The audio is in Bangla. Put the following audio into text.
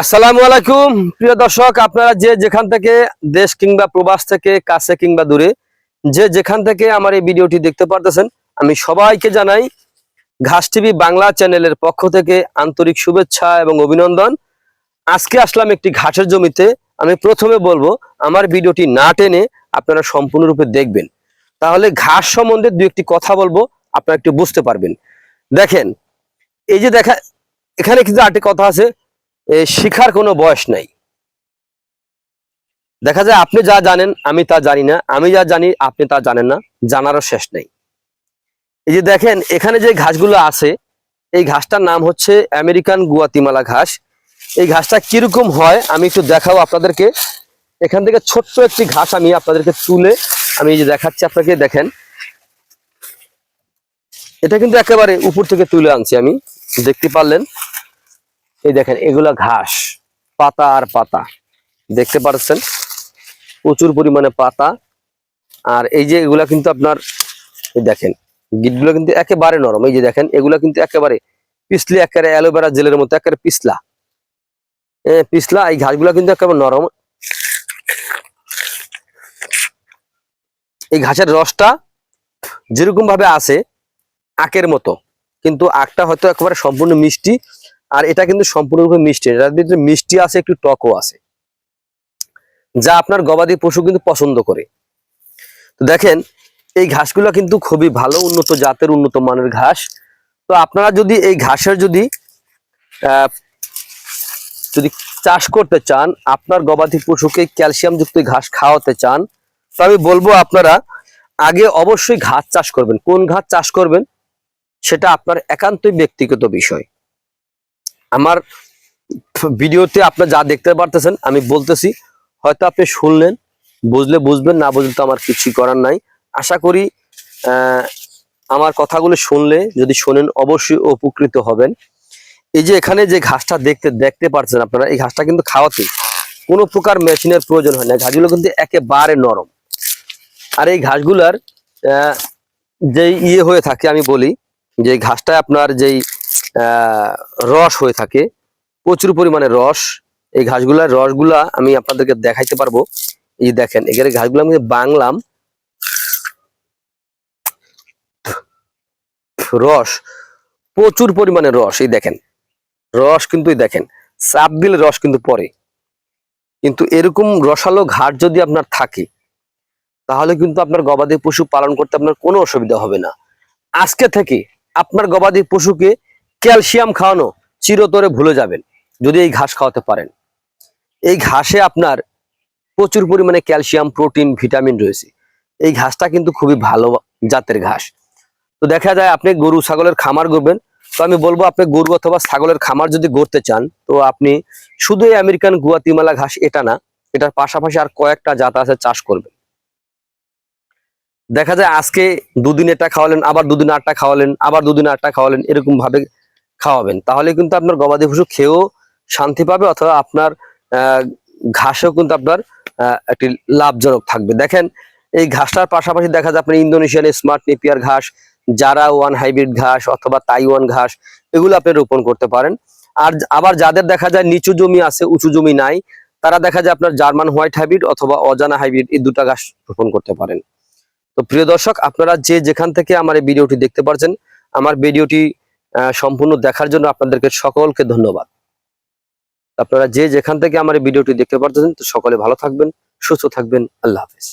আসসালামু আলাইকুম। প্রিয় দর্শক, আপনারা যে যেখান থেকে দেশ কিংবা প্রবাস থেকে কাছে কিংবা দূরে, যে যেখান থেকে আমার এই ভিডিওটি দেখতে পারতেছেন, আমি সবাইকে জানাই ঘাস টিভি বাংলা চ্যানেলের পক্ষ থেকে আন্তরিক শুভেচ্ছা এবং অভিনন্দন। আজকে আসলাম একটি ঘাসের জমিতে। আমি প্রথমে বলব, আমার ভিডিওটি না টেনে আপনারা সম্পূর্ণরূপে দেখবেন। তাহলে ঘাস সম্বন্ধে দু একটি কথা বলব, আপনারা একটু বুঝতে পারবেন। দেখেন, এই যে দেখা, এখানে কিন্তু আরেকটি কথা আছে শিখার কোনো বয়স নাই। দেখা যায় আপনি যা জানেন, আমি তা জানি না। আমি যা জানি, আপনি তা জানেন না। জানারও শেষ নেই। এই যে দেখেন, এখানে যে ঘাসগুলো আছে, এই ঘাসটার নাম হচ্ছে আমেরিকান গুয়াতিমালা ঘাস। এই ঘাসটা কীরকম হয়, আমি একটু দেখাবো আপনাদেরকে। এখান থেকে ছোট্ট একটি ঘাস আমি আপনাদেরকে তুলে, আমি এই যে দেখাচ্ছি আপনাকে, দেখেন। এটা কিন্তু একেবারে উপর থেকে তুলে আনছি আমি, দেখতে পারলেন। এই দেখেন এগুলা ঘাস পাতা আর পাতা। দেখতে পাচ্ছেন প্রচুর পরিমাণে পাতা। আর এই যে এগুলা কিন্তু আপনার দেখেন গিটগুলো কিন্তু একেবারে নরম। এই যে দেখেন এগুলা কিন্তু একেবারে পিছলে একেবারে অ্যালোভেরা জেলের মতো একেবারে পিছলা। এ, পিছলা এই ঘাসগুলা কিন্তু একেবারে নরম। এই ঘাসের রসটা যেরকম ভাবে আছে আখের মতো। কিন্তু আখটা হয়তো একেবারে সম্পূর্ণ মিষ্টি আর এটা কিন্তু সম্পূর্ণরূপে মিষ্টি। এটার ভিতরে মিষ্টি আছে একটু টকও আছে যা আপনার গবাদি পশু কিন্তু পছন্দ করে। তো দেখেন, এই ঘাসগুলো কিন্তু খুবই ভালো, উন্নত জাতের, উন্নত মানের ঘাস। তো আপনারা যদি এই ঘাসের যদি যদি চাষ করতে চান, আপনার গবাদি পশুকে ক্যালসিয়াম যুক্ত ঘাস খাওয়াতে চান, তো আমি বলব আপনারা, আগে অবশ্যই ঘাস চাষ করবেন। কোন ঘাস চাষ করবেন, সেটা আপনার একান্তই ব্যক্তিগত বিষয়। আমার ভিডিওতে আপনার যা দেখতে পারতেছেন, আমি বলতেছি, হয়তো আপনি শুনলেন, বুঝলে বুঝবেন, না বুঝলে তো আমার কিছুই করার নাই। আশা করি আমার কথাগুলো শুনলে, যদি শোনেন, অবশ্যই উপকৃত হবেন। এই যে এখানে যে ঘাসটা দেখতে দেখতে পারছেন আপনারা, এই ঘাসটা কিন্তু খাওয়াতে কোনো প্রকার মেশিনের প্রয়োজন হয় না ঘাসগুলো কিন্তু একেবারে নরম। আর এই ঘাসগুলার যেই ইয়ে হয়ে থাকে, আমি বলি, যে ঘাসটা আপনার যেই রস হয়ে থাকে। প্রচুর পরিমাণে রস। এই ঘাসগুলার রসগুলা আমি আপনাদেরকে দেখাইতে পারব। এই যে দেখেন, এখানে ঘাসগুলো আমি বাংলাম। রস, প্রচুর পরিমাণে রস। এই দেখেন, রস কিন্তু দেখেন, চাপ দিলে রস কিন্তু পরে কিন্তু এরকম রসালো ঘাট যদি আপনার থাকে, তাহলে কিন্তু আপনার গবাদি পশু পালন করতে আপনার কোনো অসুবিধা হবে না। আজকে থেকে আপনার গবাদি পশুকে ক্যালসিয়াম খাওয়ানো চিরতরে ভুলে যাবেন, যদি এই ঘাস খাওয়াতে পারেন। এই ঘাসে আপনার প্রচুর পরিমাণে ক্যালসিয়াম, প্রোটিন, ভিটামিন রয়েছে। এই ঘাসটা কিন্তু খুবই ভালো জাতের ঘাস। তো দেখা যায় আপনি গরু, ছাগলের খামার করবেন তো আমি বলব আপনি গরু অথবা ছাগলের খামার যদি গড়তে চান, তো আপনি শুধু এই আমেরিকান গুয়াতিমালা ঘাস, এটা না, এটার পাশাপাশি আর কয়েকটা জাত আছে চাষ করবেন। দেখা যায় আজকে দুদিন এটা খাওয়ালেন, আবার দুদিন আটটা খাওয়ালেন, আবার দুদিন আটটা খাওয়ালেন এরকম ভাবে খাওয়াবেন, তাহলে কিন্তু আপনার গবাদি পশু খেয়েও শান্তি পাবে অথবা আপনার ঘাসেও কিন্তু আপনার একটি লাভজনক থাকবে। দেখেন, এই ঘাসটার পাশাপাশি দেখা যায় আপনার ইন্দোনেশিয়ান স্মার্ট নেপিয়ার ঘাস যারা ওয়ান হাইব্রিড ঘাস অথবা তাইওয়ান ঘাস, এগুলো আপনি রোপণ করতে পারেন। আর আবার যাদের দেখা যায় নিচু জমি আছে, উঁচু জমি নাই, তারা দেখা যায় আপনার জার্মান হোয়াইট হাইব্রিড অথবা অজানা হাইব্রিড এই দুটা ঘাস রোপণ করতে পারেন। তো প্রিয় দর্শক, আপনারা যে যেখান থেকে আমার এই ভিডিওটি দেখতে পারছেন, আমার ভিডিওটি সম্পূর্ণ দেখার জন্য আপনাদেরকে সকলকে ধন্যবাদ। আপনারা যে যেখান থেকে আমার এই ভিডিওটি দেখতে পারতেছেন, তো সকলে ভালো থাকবেন, সুস্থ থাকবেন। আল্লাহ হাফেজ।